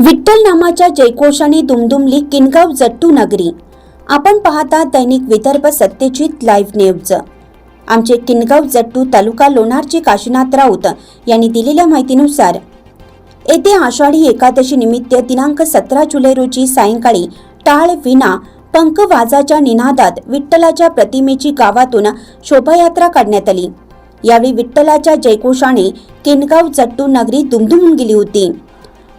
विठ्ठल नामाच्या जयकोशाने दुमदुमली किनगाव जट्टू नगरी. आपण पाहता दैनिक विदर्भ सत्यजित लाईव्ह न्यूज. आमचे किनगाव जट्टू तालुका लोणारचे काशीनाथ राऊत यांनी दिलेल्या माहितीनुसार येथे आषाढी एकादशी निमित्त दिनांक सतरा जुलै रोजी सायंकाळी टाळ विना पंखवाजाच्या निनादात विठ्ठलाच्या प्रतिमेची गावातून शोभायात्रा काढण्यात आली. यावेळी विठ्ठलाच्या जयकोशाने किनगाव जट्टू नगरी दुमदुमून गेली होती.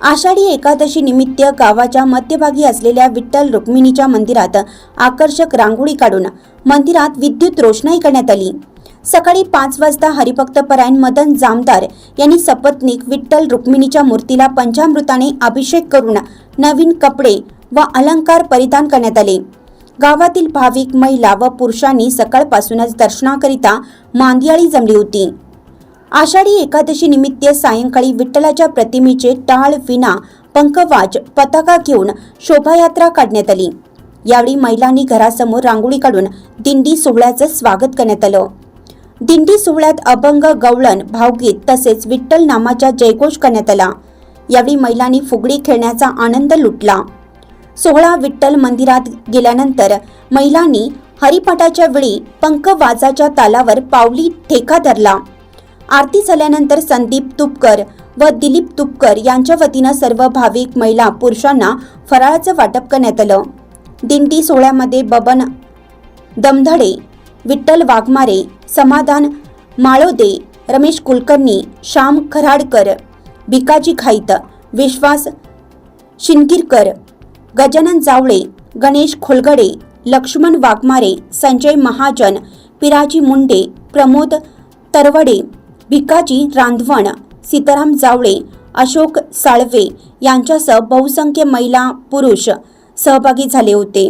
आषाढी एकादशी निमित्त गावाच्या मध्यभागी असलेल्या विठ्ठल रुक्मिणीच्या मंदिरात आकर्षक रांगोळी काढून मंदिरात विद्युत रोषणाई करण्यात आली. सकाळी पाच वाजता हरिभक्त परायण मदन जामदार यांनी सपत्नीक विठ्ठल रुक्मिणीच्या मूर्तीला पंचामृताने अभिषेक करून नवीन कपडे व अलंकार परिधान करण्यात आले. गावातील भाविक महिला व पुरुषांनी सकाळपासूनच दर्शनाकरिता मांदियाळी जमली होती. आषाढी एकादशी निमित्त सायंकाळी विठ्ठलाच्या प्रतिमेचे टाळ विना पंखवाज पताका घेऊन शोभायात्रा काढण्यात आली. यावेळी महिलांनी घरासमोर रांगोळी काढून दिंडी सोहळ्याचं स्वागत करण्यात आलं. दिंडी सोहळ्यात अभंग गवळण भावगीत तसेच विठ्ठल नामाचा जयघोष करण्यात आला. यावेळी महिलांनी फुगडी खेळण्याचा आनंद लुटला. सोहळा विठ्ठल मंदिरात गेल्यानंतर महिलांनी हरिपाठाच्या वेळी पंखवाजाच्या तालावर पावली ठेका धरला. आरती झाल्यानंतर संदीप तुपकर व दिलीप तुपकर यांच्या वतीनं सर्व भाविक महिला पुरुषांना फराळाचं वाटप करण्यात आलं. दिंडी सोहळ्यामध्ये बबन दमधडे विठ्ठल वाघमारे समाधान माळोदे रमेश कुलकर्णी श्याम खराडकर भिकाजी खाईत विश्वास शिनगिरकर गजानन जावळे गणेश खोलगडे लक्ष्मण वाघमारे संजय महाजन पिराजी मुंडे प्रमोद तरवडे भिकाजी रांधवण सीताराम जावळे अशोक साळवे यांच्यासह बहुसंख्य महिला पुरुष सहभागी झाले होते.